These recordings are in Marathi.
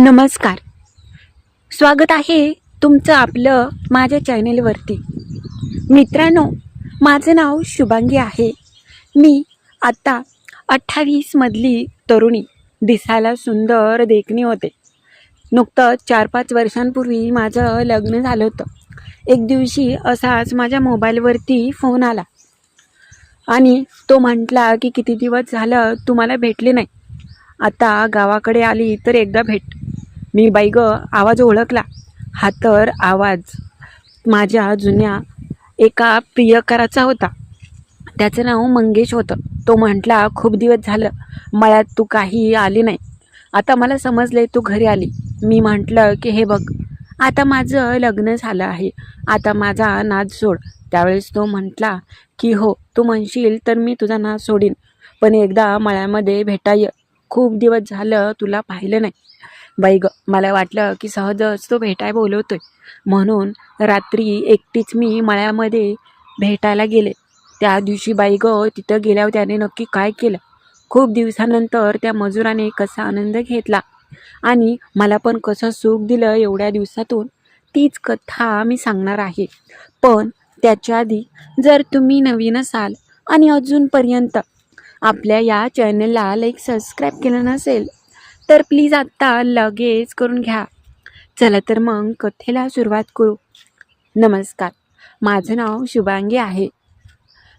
नमस्कार. स्वागत आहे तुमचं आपलं माझ्या चॅनेलवरती. मित्रांनो माझं नाव शुभांगी आहे. मी आत्ता अठ्ठावीसमधली तरुणी. दिसायला सुंदर देखणी होते. नुकतंच चार पाच वर्षांपूर्वी माझं लग्न झालं होतं. एक दिवशी असाच माझ्या मोबाईलवरती फोन आला. आणि तो म्हटला की किती दिवस झालं तुम्हाला भेटले नाही. आता गावाकडे आली तर एकदा भेट. मी बाई ग आवाज ओळखला. हा तर आवाज माझ्या जुन्या एका प्रियकराचा होता. त्याचं नाव मंगेश होतं. तो म्हटला खूप दिवस झालं मळ्यात तू काही आली नाही. आता मला समजले तू घरी आली. मी म्हटलं की हे बघ आता माझं लग्न झालं आहे. आता माझा नाद सोड. त्यावेळेस तो म्हटला की हो तू म्हणशील तर मी तुझा नाच सोडीन. पण एकदा मळ्यामध्ये भेटाय खूप दिवस झालं तुला पाहिलं नाही. बाई ग मला वाटलं की सहजच तो भेटाय बोलवतोय. म्हणून रात्री एकटीच मी मळ्यामध्ये भेटायला गेले. त्या दिवशी बाई ग तिथं गेल्यावर त्याने नक्की काय केलं? खूप दिवसानंतर त्या मजुराने कसा आनंद घेतला? आणि मला पण कसं सुख दिलं एवढ्या दिवसातून? तीच कथा मी सांगणार आहे. पण त्याच्या आधी जर तुम्ही नवीन असाल आणि अजूनपर्यंत आपल्या या चॅनलला लाईक सबस्क्राईब केलं नसेल तर प्लीज आत्ता लगेच करून घ्या. चला तर मग कथेला सुरुवात करू. नमस्कार. माझं नाव शुभांगी आहे.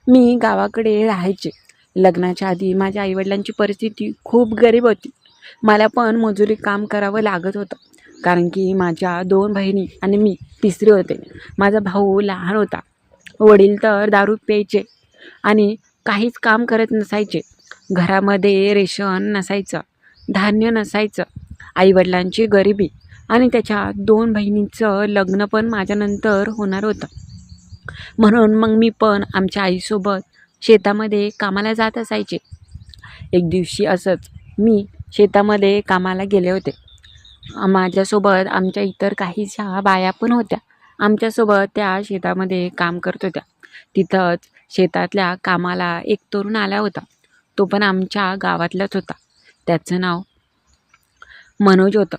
मी गावाकडे राहायचे. लग्नाच्या आधी माझ्या आईवडिलांची परिस्थिती खूप गरीब होती. मला पण मजुरी काम करावं लागत होतं. कारण की माझ्या दोन बहिणी आणि मी तिसरे होते. माझा भाऊ लहान होता. वडील तर दारू प्यायचे आणि काहीच काम करत नसायचे. घरामध्ये रेशन नसायचं. धान्य नसायचं. आईवडिलांची गरिबी आणि त्याच्या दोन बहिणींचं लग्न पण माझ्यानंतर होणार होतं. म्हणून मग मी पण आमच्या आईसोबत शेतामध्ये कामाला जात असायचे. एक दिवशी असंच मी शेतामध्ये कामाला गेले होते. माझ्यासोबत आमच्या इतर काहीशा बाया पण होत्या. आमच्यासोबत त्या शेतामध्ये काम करत होत्या. तिथंच शेतातल्या कामाला एक तरुण आला होता. तो पण आमच्या गावातलाच होता. त्याचं नाव मनोज होतं.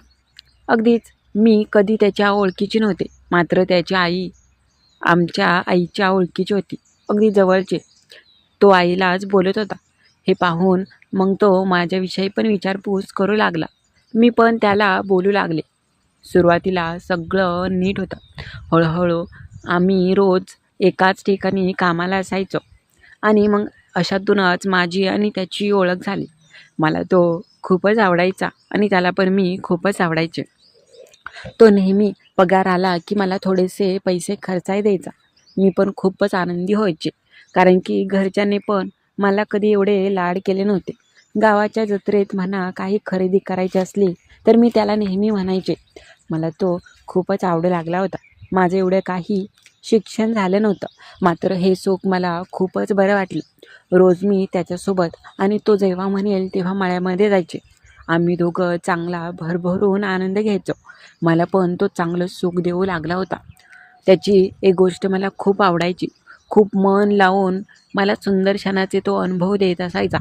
अगदीच मी कधी त्याच्या ओळखीची नव्हते मात्र त्याची आई आमच्या आईच्या ओळखीची होती अगदी जवळचे. तो आईलाच बोलत होता. हे पाहून मग तो माझ्याविषयी पण विचारपूस करू लागला. मी पण त्याला बोलू लागले. सुरुवातीला सगळं नीट होतं. हळूहळू आम्ही रोज एकाच ठिकाणी कामाला असायचो आणि मग अशातूनच माझी आणि त्याची ओळख झाली. मला तो खूपच आवडायचा आणि त्याला पण मी खूपच आवडायचे. तो नेहमी पगार आला की मला थोडेसे पैसे खर्चाय द्यायचा. मी पण खूपच आनंदी व्हायचे. कारण की घरच्यांनी पण मला कधी एवढे लाड केले नव्हते. गावाच्या जत्रेत म्हणा काही खरेदी करायची असली तर मी त्याला नेहमी म्हणायचे. मला तो खूपच आवडू लागला होता. माझे एवढं काही शिक्षण झालं नव्हतं. मात्र हे सुख मला खूपच बरं वाटलं. रोज मी त्याच्यासोबत आणि तो जेव्हा म्हणेल तेव्हा मळ्यामध्ये जायचे. आम्ही दोघं चांगला भरभरून आनंद घ्यायचो. मला पण तो चांगलं सुख देऊ लागला होता. त्याची एक गोष्ट मला खूप आवडायची. खूप मन लावून मला सुंदर क्षणाचे तो अनुभव देत असायचा.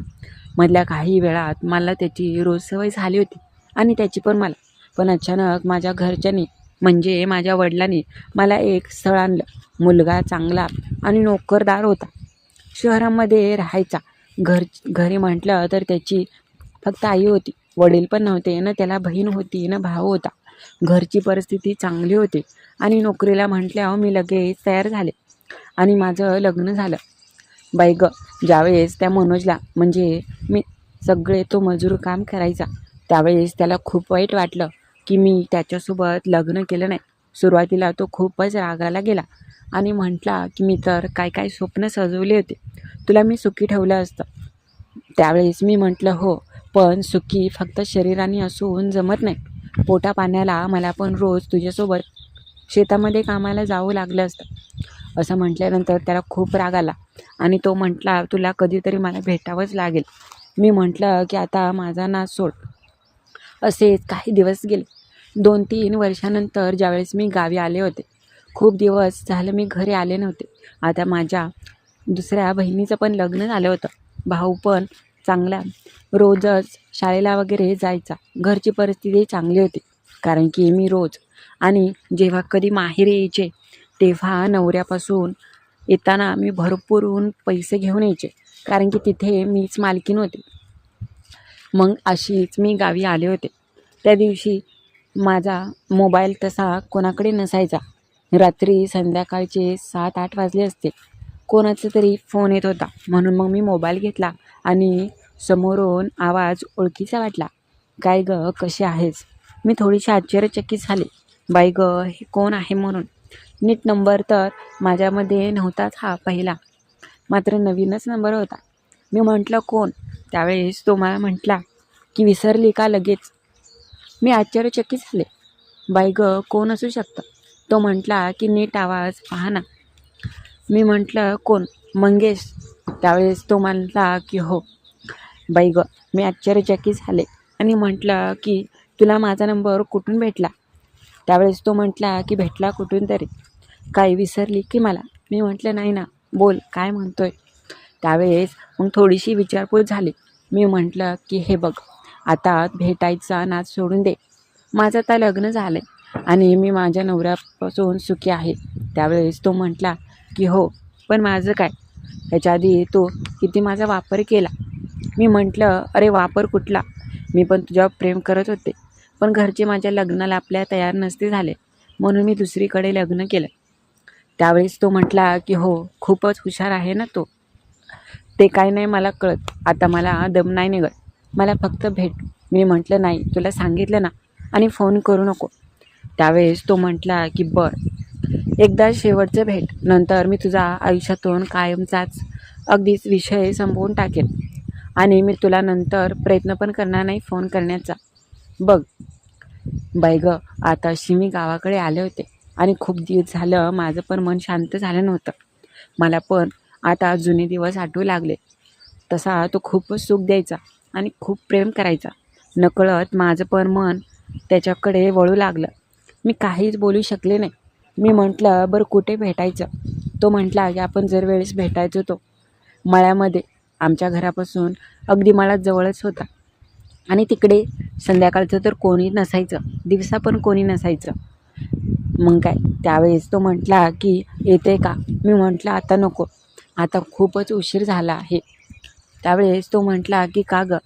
मधल्या काही वेळात मला त्याची रोज सवय झाली होती आणि त्याची पण मला. पण अचानक माझ्या घरच्यांनी म्हणजे माझ्या वडिलांनी मला एक स्थळ आणलं. मुलगा चांगला आणि नोकरदार होता. शहरामध्ये राहायचा. घर घरी म्हटलं तर त्याची फक्त आई होती. वडील पण नव्हते. ना त्याला बहीण होती ना भाऊ होता. घरची परिस्थिती चांगली होती. आणि नोकरीला म्हटल्यावर मी लगेच तयार झाले. आणि माझं लग्न झालं. बाई ग ज्यावेळेस त्या मनोजला म्हणजे मी सगळे तो मजूर काम करायचा त्यावेळेस त्याला खूप वाईट वाटलं. की मी त्याच्यासोबत लग्न केलं नाही. सुरुवातीला तो खूपच रागाला गेला आणि म्हटला की मी तर काय काय स्वप्न सजवले होते. तुला मी सुखी ठेवलं असतं. त्यावेळेस मी म्हटलं हो पण सुखी फक्त शरीराने असून जमत नाही. पोटा पाण्याला मला पण रोज तुझ्यासोबत शेतामध्ये कामाला जावं लागलं असतं. असं म्हटल्यानंतर त्याला खूप राग आला आणि तो म्हटला तुला कधीतरी मला भेटावंच लागेल. मी म्हटलं की आता माझा नाच सोड. असेच काही दिवस गेले. दोन तीन वर्षानंतर ज्यावेळेस मी गावी आले होते खूप दिवस झालं मी घरी आले नव्हते. आता माझ्या दुसऱ्या बहिणीचं पण लग्न झालं होतं. भाऊ पण चांगला. रोजच शाळेला वगैरे जायचा. घरची परिस्थिती चांगली होती. कारण की मी रोज आणि जेव्हा कधी माहेरी यायचे तेव्हा नवऱ्यापासून येताना मी भरपूरहून पैसे घेऊन यायचे. कारण की तिथे मीच मालकीन होते. मग अशीच मी गावी आले होते. त्या दिवशी माझा मोबाईल तसा कोणाकडे नसायचा. रात्री संध्याकाळचे सात आठ वाजले असते. कोणाचा तरी फोन येत होता. म्हणून मग मी मोबाईल घेतला आणि समोरून आवाज ओळखीचा वाटला. काय ग कशी आहेस? मी थोडीशी आश्चर्यचकित झाले. बाई ग हे कोण आहे म्हणून? नीट नंबर तर माझ्यामध्ये नव्हताच हा पहिला. मात्र नवीनच नंबर होता. मी म्हटलं कोण? त्यावेळेस तो मला म्हटला की विसरली का लगेच? मी आश्चर्यचकित झाले. बाई ग कोण असू शकतं? तो म्हटला की नीट आवाज पहा ना. मी म्हटलं कोण? मंगेश. त्यावेळेस तो म्हटला की हो. बाई ग मी आश्चर्यचकित झाले आणि म्हटलं की तुला माझा नंबर कुठून भेटला? त्यावेळेस तो म्हटला की भेटला कुठून तरी. काय विसरली की मला? मी म्हटलं नाही ना बोल काय म्हणतोय? त्यावेळेस मग थोडीशी विचारपूस झाली. मी म्हटलं की हे बघ आता भेटायचा नाच सोडून दे. माझं आता लग्न झालं आहे आणि मी माझ्या नवऱ्यापासून सुखी आहे. त्यावेळेस तो म्हटला की हो पण माझं काय? ह्याच्या आधी तो किती माझा वापर केला. मी म्हटलं अरे वापर कुठला? मी पण तुझ्यावर प्रेम करत होते. पण घरचे माझ्या लग्नाला आपल्या तयार नसते झाले. म्हणून मी दुसरीकडे लग्न केलं. त्यावेळेस तो म्हटला की हो खूपच हुशार आहे ना तो. ते काय नाही मला कळत. आता मला दम नाही निघत. मला फक्त भेट. मी म्हटलं नाही तुला सांगितलं ना आणि फोन करू नको. त्यावेळेस तो म्हटला की बर. एकदा शेवटचं भेट. नंतर मी तुझा आयुष्यातून कायमचाच अगदीच विषय संपवून टाकेन. आणि मी तुला नंतर प्रयत्न पण करणार नाही फोन करण्याचा. बघ बैग ग आताशी मी गावाकडे आले होते आणि खूप दिवस झालं माझं पण मन शांत झालं नव्हतं. मला पण आता जुने दिवस आठवू लागले. तसा तो खूपच सुख द्यायचा. आणि खूप प्रेम करायचा. नकळत माझं पण मन त्याच्याकडे वळू लागलं. मी काहीच बोलू शकले नाही. मी म्हटलं बरं कुठे भेटायचं? तो म्हटला की आपण जर वेळेस भेटायचो तो मळ्यामध्ये. आमच्या घरापासून अगदी मळ्यात जवळच होता. आणि तिकडे संध्याकाळचं तर कोणी नसायचं. दिवसा पण कोणी नसायचं. मग काय? त्यावेळेस तो म्हटला की येते का? मी म्हटलं आता नको. आता खूपच उशीर झाला आहे. त्यावेळेस तो म्हटला की का गं?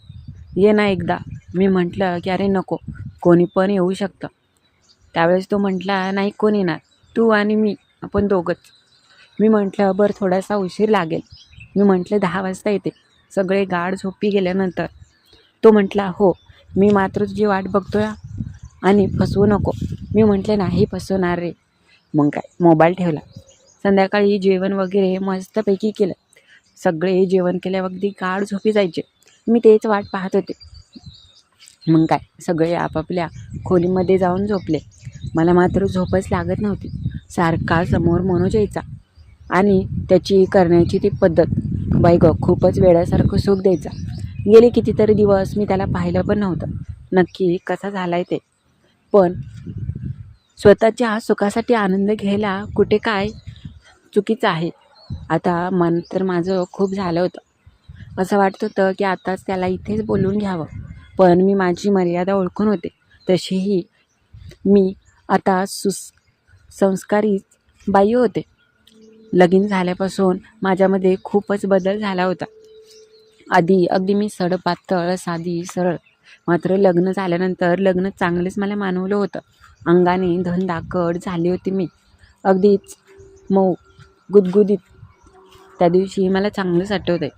ये ना एकदा. मी म्हटलं की अरे नको कोणी पण येऊ शकतं. त्यावेळेस तो म्हटला नाही कोण येणार? तू आणि मी आपण दोघंच. मी म्हटलं बरं थोडासा उशीर लागेल. मी म्हटलं दहा वाजता येते. सगळे गाढ झोपी गेल्यानंतर तो म्हटला हो मी मात्र तुझी वाट बघतोय आणि फसवू नको. मी म्हटलं नाही फसवणार रे. मग काय मोबाईल ठेवला. संध्याकाळी जेवण वगैरे मस्तपैकी केलं. सगळे जेवण केल्या अगदी गाढ झोपी जायचे. मी तेच वाट पाहत होते. मग काय? सगळे आपापल्या खोलीमध्ये जाऊन झोपले. मला मात्र झोपच लागत नव्हती. सारखा समोर मनोज यायचा. आणि त्याची करण्याची ती पद्धत. बाई ग खूपच वेळासारखं सुख द्यायचा. गेले कितीतरी दिवस मी त्याला पाहिलं पण नव्हतं. नक्की कसा झाला आहे ते? पण स्वतःच्या सुखासाठी आनंद घ्यायला कुठे काय चुकीचं आहे? आता मन तर माझं खूप झालं होतं. असं वाटत होतं की आताच त्याला इथेच बोलून घ्यावं. पण मी माझी मर्यादा ओळखून होते. तशीही मी आता सुस संस्कारीच बाई होते. लगीन झाल्यापासून माझ्यामध्ये खूपच बदल झाला होता. आधी अगदी मी सडपातळ साधी सरळ. मात्र लग्न झाल्यानंतर लग्न चांगलेच मला मानवलं होतं. अंगाने धनदाकड झाली होती मी. अगदीच मऊ गुदगुदीत त्या दिवशी मला चांगलंच आठवतं आहे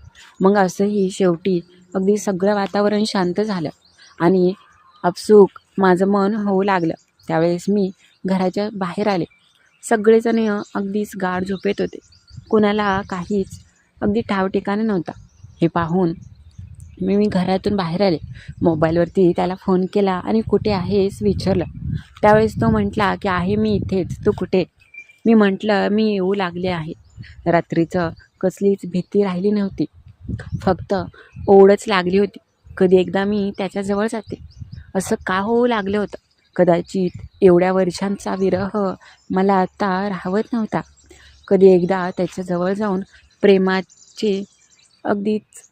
मग असंही शेवटी अगदी सगळं वातावरण शांत झालं आणि अपसुक माझं मन होऊ लागलं. त्यावेळेस मी घराच्या बाहेर आले. सगळेजण अगदीच गाढ झोपेत होते. कुणाला काहीच अगदी ठावठिकाण नव्हता. हे पाहून मी मी घरातून बाहेर आले. मोबाईलवरती त्याला फोन केला आणि कुठे आहेस विचारलं. त्यावेळेस तो म्हटला की आहे मी इथेच. तू कुठे? मी म्हटलं मी येऊ लागले आहे रात्रीचं कसलीच भीती राहिली नव्हती. फक्त ओढच लागली होती. कधी एकदा मी त्याच्याजवळ जाते. असं का होऊ लागलं होतं? कदाचित एवढ्या वर्षांचा विरह मला आता राहत नव्हता. कधी एकदा त्याच्याजवळ जाऊन प्रेमाचे अगदीच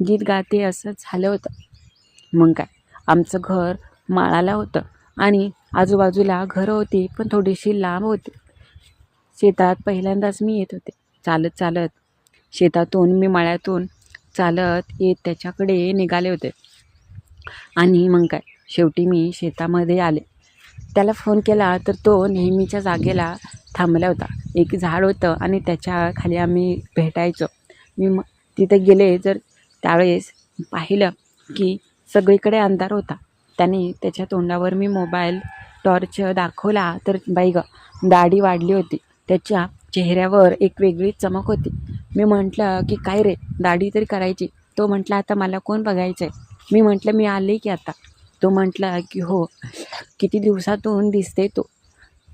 गीत गाते असं झालं होतं. मग काय? आमचं घर माळाला होतं आणि आजूबाजूला घरं होती पण थोडीशी लांब होती. शेतात पहिल्यांदाच मी येत होते. चालत चालत. शेतातून मी मळ्यातून चालत येत त्याच्याकडे निघाले होते. आणि मग काय? शेवटी मी शेतामध्ये आले. त्याला फोन केला तर तो नेहमीच्या जागेला थांबला होता. एक झाड होतं आणि त्याच्याखाली आम्ही भेटायचो. मी मग तिथे गेले तर त्यावेळेस पाहिलं की सगळीकडे अंधार होता. त्याने त्याच्या तोंडावर मी मोबाईल टॉर्च दाखवला तर बाई ग दाढी वाढली होती. त्याच्या चेहऱ्यावर एक वेगळीच चमक होती. मी म्हटलं की काय रे दाढी तरी करायची. तो म्हटला आता मला कोण बघायचं आहे मी म्हटलं मी आले की आता. तो म्हटला की हो किती दिवसातून दिसते तो.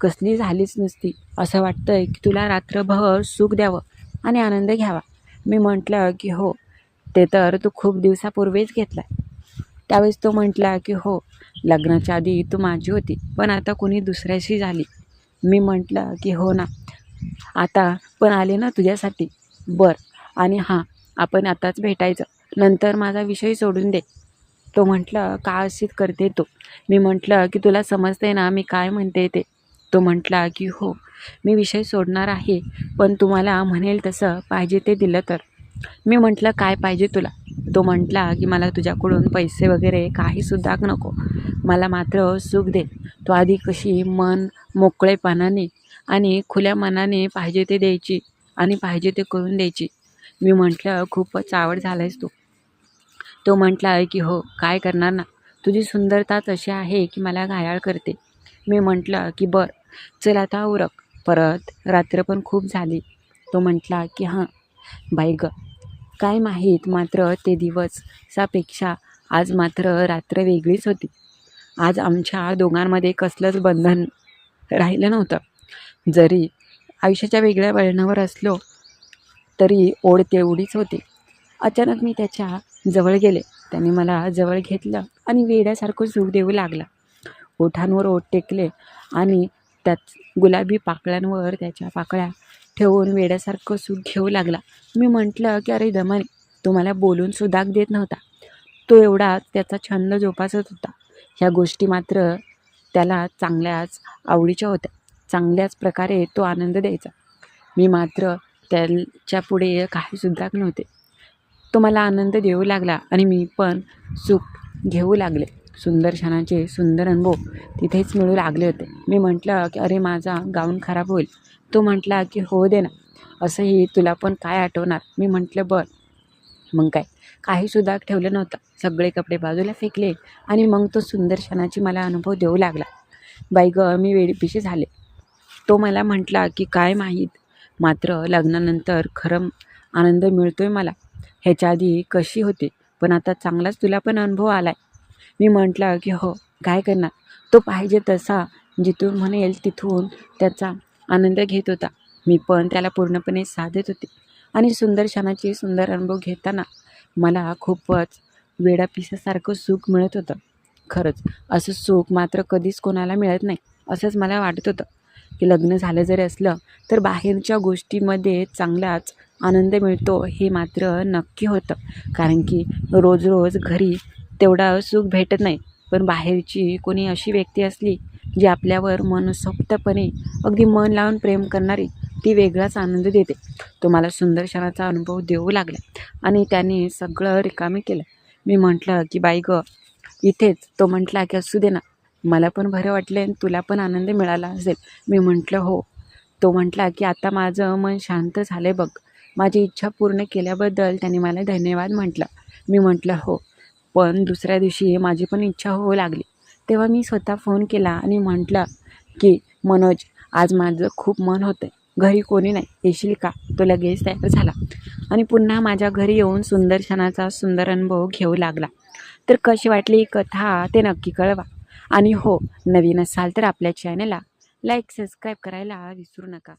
कसली झालीच नसती. असं वाटतंय की तुला रात्रभर सुख द्यावं आणि आनंद घ्यावा. मी म्हटलं की हो ते तर तू खूप दिवसापूर्वीच घेतला त्यावेळेस तो म्हटला की हो लग्नाच्या आधी तू माझी होती पण आता कोणी दुसऱ्याशी झाली. मी म्हटलं की हो ना आता पण आले ना तुझ्यासाठी. बर. आणि हां आपण आताच भेटायचं. नंतर माझा विषय सोडून दे. तो म्हटलं का अशीच करते तो? मी म्हटलं की तुला समजते ना मी काय म्हणते ते. तो म्हटला की हो मी विषय सोडणार आहे पण तुम्हाला म्हणेल तसं पाहिजे ते दिलं तर. मी म्हटलं काय पाहिजे तुला? तो म्हटला की मला तुझ्याकडून पैसे वगैरे काहीसुद्धा नको. मला मात्र सुख दे. तो आधी कशी मन मोकळेपणाने आणि खुल्या मनाने पाहिजे ते द्यायची आणि पाहिजे ते करून द्यायची. मी म्हटलं खूपच आवड झालायस तू. तो म्हटला की हो काय करणार ना? तुझी सुंदरता तशी आहे की मला घायाळ करते. मी म्हटलं की बर चल आता उरक. परत रात्र पण खूप झाली. तो म्हटला की हां बाई ग काय माहीत मात्र ते दिवसापेक्षा आज मात्र रात्र वेगळीच होती. आज आमच्या दोघांमध्ये कसलंच बंधन राहिलं नव्हतं. जरी आयुष्याच्या वेगळ्या वळणावर असलो तरी ओढ तेवढीच होती. अचानक मी त्याच्याजवळ गेले. त्याने मला जवळ घेतलं आणि वेड्यासारखं सुख देऊ लागला. ओठांवर ओठ टेकले आणि त्यात गुलाबी पाकळ्यांवर त्याच्या पाकळ्या ठेवून वेड्यासारखं सुख घेऊ लागला. मी म्हटलं की अरे दमन तो मला बोलून सुद्धा देत नव्हता. तो एवढा त्याचा छंद जोपासत होता. ह्या गोष्टी मात्र त्याला चांगल्याच आवडीच्या होत्या. चांगल्याच प्रकारे तो आनंद द्यायचा. मी मात्र त्याच्या पुढे काहीसुद्धा नव्हते. तो मला आनंद देऊ लागला आणि मी पण सुख घेऊ लागले. सुंदर क्षणाचे सुंदर अनुभव तिथेच मिळू लागले होते. मी म्हटलं की अरे माझा गाऊन खराब होईल. तो म्हटला की हो दे ना. असंही तुला पण काय आठवणार? मी म्हटलं बर. मग काय? काहीसुद्धा ठेवलं नव्हतं. सगळे कपडे बाजूला फेकले आणि मग तो सुंदर क्षणाची मला अनुभव देऊ लागला. बाई ग मी वेळीपिशी झाले. तो मला म्हटला की काय माहीत मात्र लग्नानंतर खरं आनंद मिळतो आहे मला. ह्याच्या आधी कशी होती पण आता चांगलाच तुला पण अनुभव आला आहे मी म्हटलं की हो काय करणार? तो पाहिजे तसा जिथून म्हणेल तिथून त्याचा आनंद घेत होता. मी पण त्याला पूर्णपणे साधत होते. आणि सुंदर क्षणाचे सुंदर अनुभव घेताना मला खूपच वेडापिसासारखं सुख मिळत होतं. खरंच असं सुख मात्र कधीच कोणाला मिळत नाही असंच मला वाटत होतं. की लग्न झालं जरी असलं तर बाहेरच्या गोष्टीमध्ये चांगलाच आनंद मिळतो हे मात्र नक्की होतं. कारण की रोज रोज घरी तेवढा सुख भेटत नाही. पण बाहेरची कोणी अशी व्यक्ती असली जी आपल्यावर मनसोक्तपणे अगदी मन लावून प्रेम करणारी ती वेगळाच आनंद देते. तो मला सुंदर क्षणाचा अनुभव देऊ लागला आणि त्याने सगळं रिकामी केलं. मी म्हटलं की बाई ग इथेच. तो म्हटला की असू दे ना. मला पण बरं वाटलं आणि तुला पण आनंद मिळाला असेल. मी म्हटलं हो. तो म्हटला की आता माझं मन शांत झालं आहे बघ. माझी इच्छा पूर्ण केल्याबद्दल त्याने मला धन्यवाद म्हटलं. मी म्हटलं हो. पण दुसऱ्या दिवशी माझी पण इच्छा होऊ लागली. तेव्हा मी स्वतः फोन केला आणि म्हटलं की मनोज आज माझं खूप मन होतं घरी कोणी नाही. येशील का? तो लगेच तयार झाला. आणि पुन्हा माझ्या घरी येऊन सुंदर क्षणाचा सुंदर अनुभव घेऊ लागला. तर कशी वाटली ही कथा ते नक्की कळवा. आणि हो नवीन असाल तर आपल्या चॅनलला लाईक सबस्क्राईब करायला विसरू नका.